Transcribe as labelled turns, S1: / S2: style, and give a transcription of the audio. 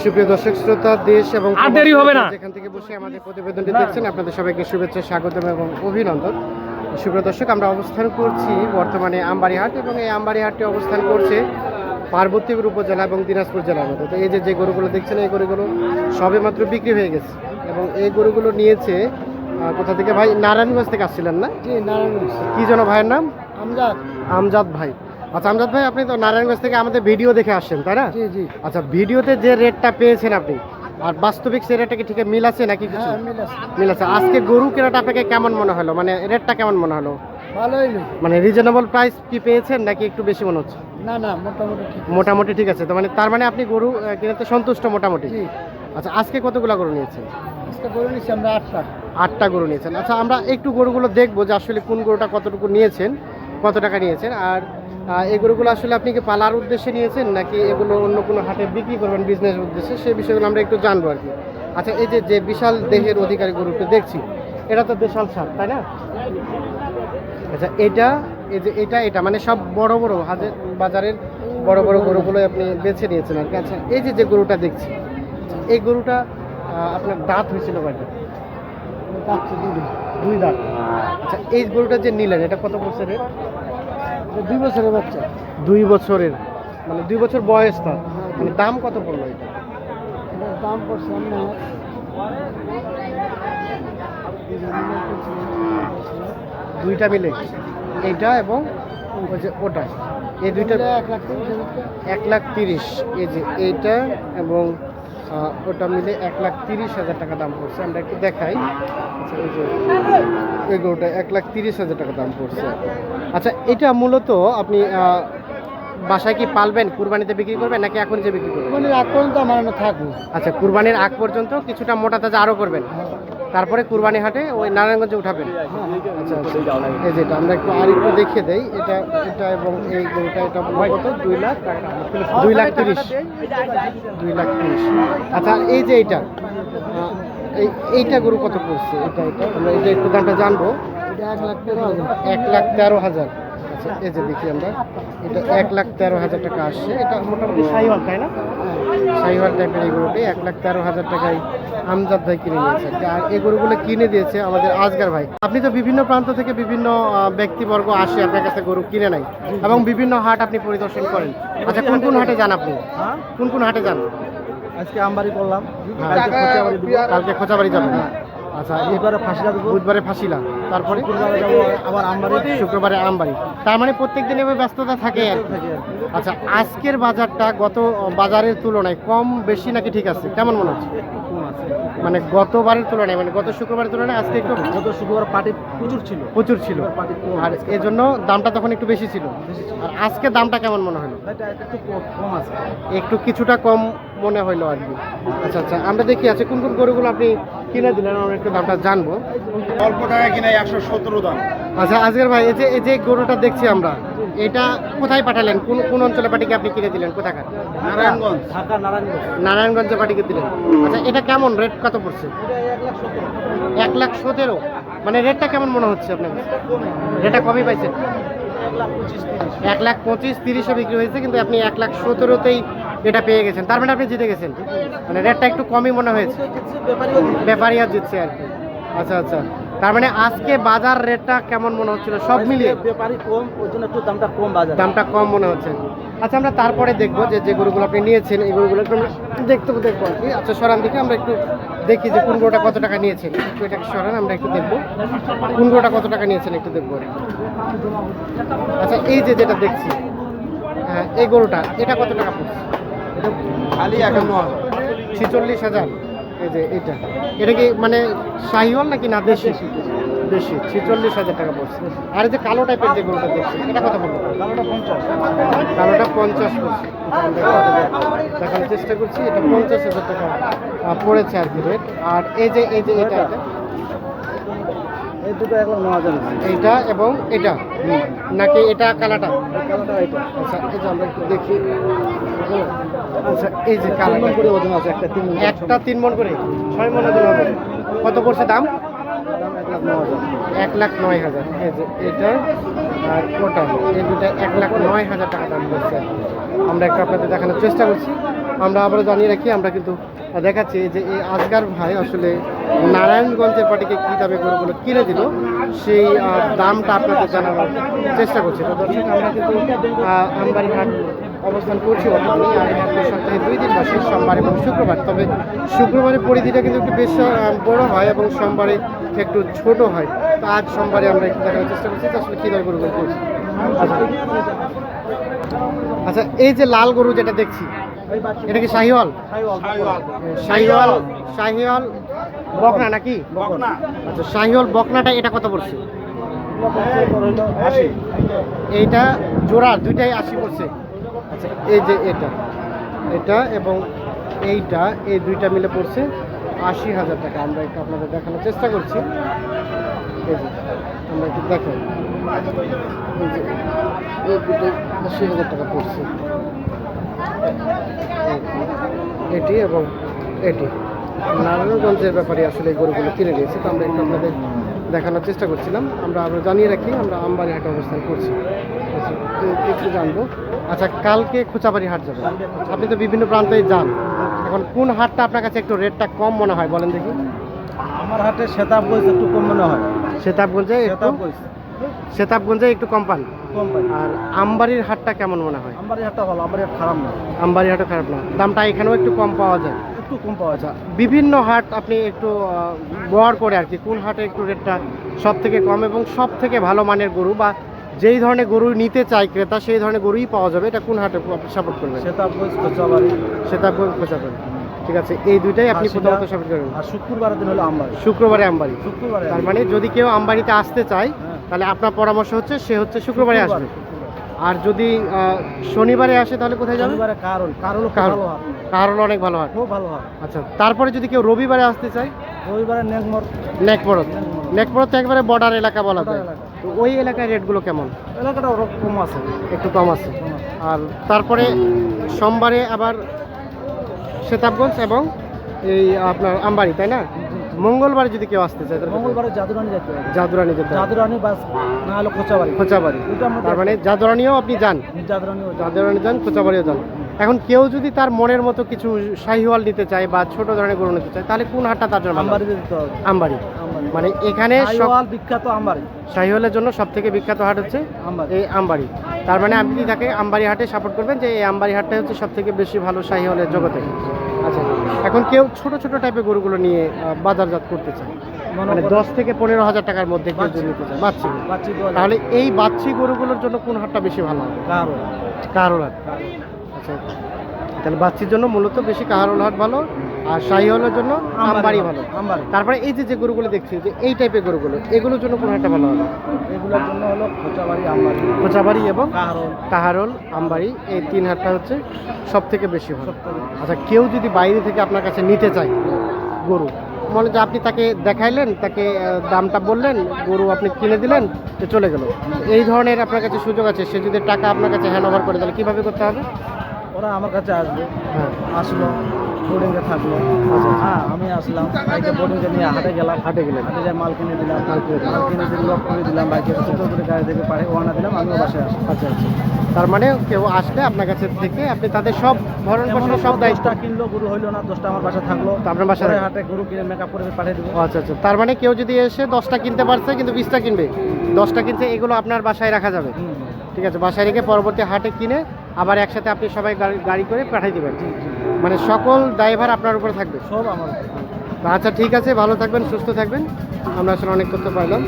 S1: সুপ্রিয় দর্শক শ্রোতা দেশ এবং
S2: আর দেরি হবে না।
S1: যেখান থেকে বসে আমাদের প্রতিবেদনটি দেখছেন আপনাদের সবাইকে শুভেচ্ছা স্বাগতম এবং অভিনন্দন। সুপ্রিয় দর্শক আমরা অবস্থান করছি বর্তমানে আমবাড়িহাট এবং এই আমবাড়িহাটটি অবস্থান করছে পার্বতীপুর উপজেলা এবং দিনাজপুর জেলার মধ্যে। তো এই যে যে গরুগুলো দেখছেন এই গরুগুলো সবে মাত্র বিক্রি হয়ে গেছে এবং এই গরুগুলো নিয়েছে আহ, কোথা থেকে? ভাই নারায়ণগঞ্জ থেকে আসছিলেন না?
S2: জি নারায়ণগঞ্জ।
S1: কি যেন ভাইয়ের নাম?
S2: আমজাদ।
S1: আমজাদ ভাই। আচ্ছা আমজাদ ভাই আপনি তো নারায়ণগঞ্জ থেকে আমাদের ভিডিও দেখে আসছেন তাই না?
S2: জি জি।
S1: আচ্ছা ভিডিওতে যে রেটটা পেয়েছেন আপনি আর বাস্তবিক সেই রেটটা কি ঠিক মিল আছে নাকি কিছু?
S2: হ্যাঁ মিল আছে।
S1: আজকে গরু কেনাটা আপনাকে কেমন মনে হলো? মানে রেটটা কেমন মনে হলো?
S2: ভালো
S1: মানে রিজনেবল প্রাইস কি পেয়েছেন নাকি একটু বেশি মনে হচ্ছে?
S2: না না মোটামুটি ঠিক
S1: মোটামুটি ঠিক আছে। তো মানে তার মানে আপনি গরু কিনতে সন্তুষ্ট মোটামুটি? আচ্ছা আজকে কতগুলো গরু নিয়েছেন?
S2: আজকে করে নিচ্ছি আমরা আটটা।
S1: আটটা গরু নিয়েছেন। আচ্ছা আমরা একটু গরুগুলো দেখব যে আসলে কোন গরুটা কতটুকু নিয়েছেন কত টাকা নিয়েছেন আর গরুগুলো আসলে আপনি কি পালার উদ্দেশ্যে নিয়েছেন নাকি এগুলো অন্য কোনো হাটে বিক্রি করবেন বিজনেস উদ্দেশ্যে? সেই বিষয়গুলো আমরা একটু জানব আর কি। আচ্ছা এই যে যে বিশাল দেহের অধিকারী গরুটা দেখছি এটা তো বিশাল সার তাই না? আচ্ছা এটা এই যে এটা এটা মানে সব বড় বড় হাজার বাজারের বড় বড় গরুগুলো আপনি বেছে নিয়েছেন আর কি। আচ্ছা এই যে যে গরুটা দেখছি এই গরুটা আপনার দাঁত হয়েছিল কয়টা? দুই দাঁত। আচ্ছা এই গরুটা যে নিলেন এটা কত বছরের?
S2: দুই বছরের বাচ্চা।
S1: দুই বছরের। মানে দুই বছর বয়স তার। মানে দাম কত পড়ল এটা?
S2: দাম পড়ছে আপনার
S1: দুইটা মিলে। এইটা এবং ওই যে ওটা। এই দুইটা
S2: এক লাখ তিরিশ
S1: এক লাখ তিরিশ। এই যে এইটা এবং ওটা মিলে এক লাখ তিরিশ হাজার টাকা দাম পড়ছে। আমরা একটু দেখাই। আচ্ছা এই যে এই গরুটা এক লাখ তিরিশ হাজার টাকা দাম পড়ছে। আচ্ছা এটা মূলত আপনি বাসায় কি পালবেন কুরবানিতে বিক্রি করবেন নাকি এখন যে বিক্রি করবেন?
S2: মানে এখন তো আমার থাকব।
S1: আচ্ছা কুরবানির আগ পর্যন্ত কিছুটা মোটা তাজা আরও করবেন। তারপরে কুরবানি হাটে ওই নারায়ণগঞ্জে উঠাবেন। আচ্ছা আচ্ছা। এই যেটা আমরা একটু আর একটু দেখিয়ে দেই। এটা এটা এবং এই গরুটা এটা কত? দুই লাখ দুই লাখ তিরিশ। দুই লাখ তিরিশ। আচ্ছা এই যে এইটা এই এইটা গরু কত পড়ছে? এটা এটা আমরা এটা একটু দামটা জানব।
S2: এক লাখ তেরো হাজার।
S1: আচ্ছা এই যে দেখি আমরা এটা এক লাখ তেরো হাজার টাকা আসছে। এটা মোটামুটি সাইওয়াল তাই না? সাইওয়াল টাইপের এই গরুটি এক লাখ তেরো হাজার টাকায় আমজাদ ভাই কিনে নিয়েছে। আর এই গরুগুলো কিনে দিয়েছে আমাদের আজগার ভাই। আপনি তো বিভিন্ন প্রান্ত থেকে বিভিন্ন ব্যক্তিবর্গ আসে আপনার কাছে গরু কিনে নেয় এবং বিভিন্ন হাট আপনি পরিদর্শন করেন। আচ্ছা কোন কোন হাটে যান আপনি? কোন কোন হাটে যান?
S2: আজকে আমবাড়ি করলাম।
S1: দিব। কালকে খোঁচাবাড়ি যাবেন। আচ্ছা
S2: এবারে ফাঁসিলা
S1: বুধবারে ফাঁসিলা তারপরে?
S2: আবার আমবাড়ি
S1: শুক্রবারে আমবাড়ি। তার মানে প্রত্যেক দিন এভাবে ব্যস্ততা থাকে। আচ্ছা আজকের বাজারটা গত বাজারের তুলনায় কম বেশি নাকি ঠিক আছে? কেমন মনে হচ্ছে? মানে গতবারের তুলনায় মানে গত শুক্রবারের তুলনায় আজকে একটু
S2: গত শুক্রবার পার্টি প্রচুর ছিল।
S1: প্রচুর ছিল। আর এজন্য দামটা তখন একটু বেশি ছিল। আর আজকে দামটা কেমন মনে হলো?
S2: একটু কম- কম আছে।
S1: একটু কিছুটা কম মনে হইল আর কি। আচ্ছা আচ্ছা আমরা দেখি আছে কোন কোন গরুগুলো আপনি কিনে দিলেন আমরা একটু দামটা জানব।
S3: অল্প টাকা কিনে একশো সতেরো দাম।
S1: আচ্ছা আজকের ভাই এই যে এই যে গরুটা দেখছি আমরা এটা কোথায় পাঠালেন? কোন কোন অঞ্চলে পাটিকে আপনি কিনে দিলেন? কোথাকার?
S3: নারায়ণগঞ্জ।
S2: ঢাকা নারায়ণগঞ্জ।
S1: নারায়ণগঞ্জে পাটিকে দিলেন। আচ্ছা এটা কেমন? রেট কত পড়ছে?
S2: এক লাখ
S1: সতেরো। মানে রেটটা কেমন মনে হচ্ছে আপনার রেটটা কমই পাইছেন?
S2: এক লাখ পঁচিশ তিরিশ
S1: বিক্রি হয়েছে কিন্তু আপনি এক লাখ সতেরোতেই এটা পেয়ে গেছেন। তার মানে আপনি জিতে গেছেন। মানে রেটটা একটু কমই মনে হয়েছে।
S2: ব্যাপারীও
S1: ব্যাপারীরা জিতছে আর কি। আচ্ছা আচ্ছা। তার মানে আজকে বাজার রেটটা কেমন মনে হচ্ছিল? সব মিলিয়ে?
S2: ব্যাপারী কম ওই জন্য একটু দামটা কম বাজার।
S1: দামটা কম মনে হচ্ছে। আচ্ছা আমরা তারপরে দেখব যে যে গরুগুলো আপনি নিয়েছেন এই গরুগুলো একটু আমরা দেখতে দেখব আর কি। আচ্ছা সরান দিকে আমরা একটু দেখি যে কোন গরুটা কত টাকা নিয়েছেন। একটু এটা সরান আমরা একটু দেখব। কোন গরুটা কত টাকা নিয়েছেন একটু দেখব আচ্ছা এই যে যেটা দেখছি হ্যাঁ এই গরুটা এটা কত টাকা পড়ছে?
S3: খালি একান্ন হাজার।
S1: ছিচল্লিশ হাজার। এই যে এটা। এটা কি মানে শাহিওয়াল নাকি না দেশি? দেশি। ছিচল্লিশ হাজার টাকা পড়ছে আর এই যে কালো টাইপের যে গরুটা দেখছি এটা কত পড়ল
S2: দামটা পঞ্চাশ।
S1: কালোটা পঞ্চাশ পড়ছে দেখানোর চেষ্টা করছি এটা পঞ্চাশ হাজার টাকা পড়েছে আর কি রেট আর এই যে এই যে এটা এটা।
S2: এই দুটো
S1: এইটা এবং এটা। নাকি এটা কালাটা?
S2: কালোটা এটা।
S1: আচ্ছা এই যে আমরা দেখি। আচ্ছা এই যে
S2: মণ করে ওজন আছে একটা তিন
S1: একটা তিন মন করে? ছয় মন ওজন হবে। কত পড়ছে দাম?
S2: এক লাখ
S1: নয় হাজার। এই যে এটা আর ওটা এই দুটা এক লাখ নয় হাজার টাকা দাম পড়ছে আমরা একটু আপনাদের দেখানোর চেষ্টা করছি। আমরা আবারও জানিয়ে রাখি আমরা কিন্তু দেখাচ্ছি যে এই আজগার ভাই আসলে নারায়ণগঞ্জের পাটিকে কী দামে গরুগুলো কিনে দিল সেই দামটা আপনাদের জানানোর চেষ্টা করছি। তো দর্শক আমরা কিন্তু আমবাড়ি হাট অবস্থান করছি। বর্তমানে আর এই হাটটি সপ্তাহে দুই দিন বসে সোমবার এবং শুক্রবার। তবে শুক্রবারের পরিধিটা কিন্তু একটু বেশ বড় হয় এবং সোমবারে একটু ছোট হয়। তো আজ সোমবারে আমরা একটু দেখানোর চেষ্টা করছি আসলে কী দামে গরুগুলো করছি আচ্ছা। আচ্ছা এই যে লাল গরু যেটা দেখছি এটা কি শাহিওয়াল? শাহিওয়াল। শাহিওয়াল বকনা নাকি?
S3: বকনা।
S1: আচ্ছা শাহিওয়াল বকনাটা এটা কত পড়ছে? এইটা জোড়া দুইটাই আশি পড়ছে। আচ্ছা এই যে এটা এটা এবং এইটা, এই দুইটা মিলে পড়ছে আশি হাজার টাকা। আমরা একটু আপনাদের দেখানোর চেষ্টা করছি। এই যে, আমরা একটু যে দুটো আশি হাজার টাকা পড়ছে। এটি এবং এটি। নারায়ণগঞ্জের ব্যাপারে আসলে এই গরুগুলো কিনে নিয়েছে, তো আমরা একটু আপনাদের দেখানোর চেষ্টা করছিলাম। আমরা আরও জানিয়ে রাখি, আমরা আমবাড়ি হাটে অবস্থান করছি। একটু জানব। আচ্ছা কালকে খোঁচাবাড়ি হাট যাবেন আপনি তো বিভিন্ন প্রান্তে যান। এখন কোন হাটটা আপনার কাছে একটু রেটটা কম মনে হয় বলেন দেখি।
S2: আমার হাটে সেতাবগঞ্জ একটু কম মনে হয়।
S1: সেতাবগঞ্জে
S2: সেতাবগঞ্জ।
S1: সেতাবগঞ্জে একটু কম পান? আর আমবাড়ির হাটটা কেমন মনে হয়?
S2: আমার হাটটা ভালো আমার হাট খারাপ না।
S1: আমবাড়ি হাটও খারাপ না। দামটা এখানেও একটু কম পাওয়া যায়।
S2: একটু কম পাওয়া যায়।
S1: বিভিন্ন হাট আপনি একটু গড় করে আর কি কোন হাটে একটু রেটটা সব থেকে কম এবং সব থেকে ভালো মানের গরু বা যেই ধরনের গরু নিতে চায় ক্রেতা সেই ধরনের গরুই পাওয়া যাবে। এটা কোন হাটে আপনি সাপোর্ট করবেন?
S2: সেতাবগঞ্জ
S1: খোঁজা ঠিক আছে এই দুইটাই আপনি। প্রথমত সাপোর্ট করবেন।
S2: আর শুক্রবারের দিন হলো আমবাড়ি।
S1: শুক্রবারে আমবাড়ি।
S2: শুক্রবারে
S1: তার মানে যদি কেউ আমবাড়িতে আসতে চায়
S2: হ্যাঁ।
S1: তাহলে আপনার পরামর্শ হচ্ছে সে হচ্ছে শুক্রবারে আসবে। আর যদি শনিবারে আসে তাহলে কোথায় যাবে?
S2: শনিবারে কারণ। কারণ
S1: কারণ। কারণ অনেক ভালো হয়
S2: খুব ভালো হাট।
S1: আচ্ছা তারপরে যদি কেউ রবিবারে আসতে চায়?
S2: রবিবারে নেকমর।
S1: নেকপরত নেকপরত তো একবারে বর্ডার এলাকা বলা যায়। তো ওই এলাকায় রেটগুলো কেমন?
S2: এলাকাটা ওরকম কম আছে।
S1: একটু কম আছে। আর তারপরে সোমবারে আবার সেতাবগঞ্জ এবং এই আপনার আমবাড়ি তাই না? মঙ্গলবারে যদি কেউ আসতে চায়?
S2: মঙ্গলবারে জাদুরানি যেতে হবে।
S1: জাদুরানি যেতে
S2: জাদুরানি বাস না হলো
S1: খোঁচাবাড়ি।
S2: মধ্যে
S1: তার মানে জাদুরানিও আপনি যান?
S2: জাদুরানি ওই
S1: জাদুরানি যান খোঁচাবাড়িও যান। এখন কেউ যদি তার মনের মতো কিছু শাহিওয়াল নিতে চায় বা ছোট ধরনের গরু নিতে চায় তাহলে কোন হাটটা তার জন্য?
S2: আমবাড়িতে দিতে হবে।
S1: আমবাড়ি। মানে এখানে
S2: বিখ্যাত আমবাড়ি।
S1: শাহিওয়ালের জন্য সব থেকে বিখ্যাত হাট হচ্ছে এই আমবাড়ি। তার মানে আপনি তাকে আমবাড়ি হাটে সাপোর্ট করবেন যে এই আমবাড়ি হাটটাই হচ্ছে সব থেকে বেশি ভালো শাহিওয়ালের জগতে? আচ্ছা। এখন কেউ ছোট ছোট টাইপের গরুগুলো নিয়ে বাজারজাত করতে চায়।
S2: মানে
S1: দশ থেকে পনেরো হাজার টাকার মধ্যে কেউ নিতে চায় বাচ্চি তাহলে এই বাচ্চি গরুগুলোর জন্য কোন হাটটা বেশি ভালো হবে? কাহারোল। হাট। আচ্ছা। তাহলে বাচ্চির জন্য মূলত বেশি কাহারোল হাট ভালো। আর শাহী হলের জন্য আমবাড়ি ভালো।
S2: আমবাড়ি
S1: তারপরে এই যে যে গরুগুলো দেখছি যে এই টাইপের গরুগুলো এগুলোর জন্য কোন হাটটা ভালো হবে?
S2: এগুলোর জন্য হলো খোঁচাবাড়ি আমবাড়ি
S1: কোচাবাড়ি এবং কাহারোল। আমবাড়ি এই তিন হাটটা হচ্ছে সব থেকে বেশি ভালো। আচ্ছা কেউ যদি বাইরে থেকে আপনার কাছে নিতে চায় গরু মনে যে আপনি তাকে দেখাইলেন তাকে দামটা বললেন গরু আপনি কিনে দিলেন তো চলে গেল। এই ধরনের আপনার কাছে সুযোগ আছে সে যদি টাকা আপনার কাছে হ্যান্ড ওভার করে তাহলে কীভাবে করতে হবে?
S2: ওরা আমার কাছে আসবে।
S1: হ্যাঁ।
S2: আসলো। বোর্ডিংয়ে থাকল।
S1: আচ্ছা।
S2: হ্যাঁ আমি আসলাম বাইকে বোর্ডিংয়ে নিয়ে হাটে গেলাম
S1: হাটে গেলেন
S2: হাটে যাই মাল কিনে দিলাম
S1: মাল কিনে দিলাম।
S2: মাল কিনে দিয়ে লক করে দিলাম বাইকে ছোটো করে গাড়ি থেকে পাড়ে ওয়ানা দিলাম আমিও বাসায় আসলাম।
S1: আচ্ছা আচ্ছা। তার মানে কেউ আসলে আপনার কাছে থেকে আপনি তাদের সব ভরণ পোষণ সব দায়িত্ব
S2: দশটা কিনলো গরু হইল না দশটা আমার বাসা থাকল।
S1: আপনার থাকল।
S2: হাটে গরু কিনে মেকআপ করে পাঠিয়ে দেবো।
S1: আচ্ছা আচ্ছা। তার মানে কেউ যদি এসে দশটা কিনতে পারছে কিন্তু বিশটা কিনবে। দশটা কিনছে এগুলো আপনার বাসায় রাখা যাবে। ঠিক আছে বাসায় রেখে পরবর্তী হাটে কিনে আবার একসাথে আপনি সবাই গাড়ি গাড়ি করে পাঠিয়ে দেবেন। মানে সকল ড্রাইভার আপনার উপরে থাকবে?
S2: সব আমার
S1: আচ্ছা ঠিক আছে ভালো থাকবেন সুস্থ থাকবেন। আমরা আসলে অনেক তথ্য পাইলাম।